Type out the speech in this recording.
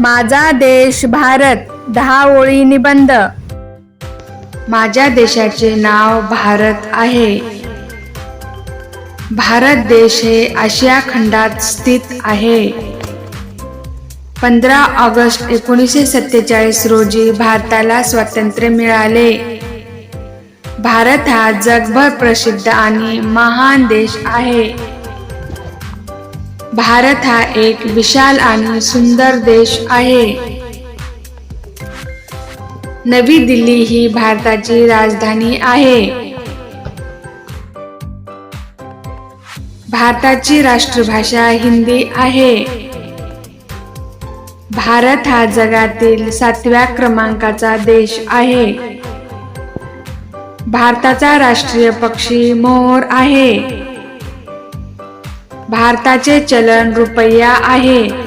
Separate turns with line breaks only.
माझा देश भारत दहा ओळी निबंध. माझ्या देशाचे नाव भारत आहे. भारत देश हे आशिया खंडात स्थित आहे. पंधरा ऑगस्ट एकोणीसशे सत्तेचाळीस रोजी भारताला स्वातंत्र्य मिळाले. भारत हा जगभर प्रसिद्ध आणि महान देश आहे. भारत हा एक विशाल आणि सुंदर देश आहे. नवी दिल्ली ही भारताची राजधानी आहे. भारताची राष्ट्रभाषा हिंदी आहे. भारत हा जगातील सातव्या क्रमांकाचा देश आहे. भारताचा राष्ट्रीय पक्षी मोर आहे. भारताचे चलन रुपया आहे.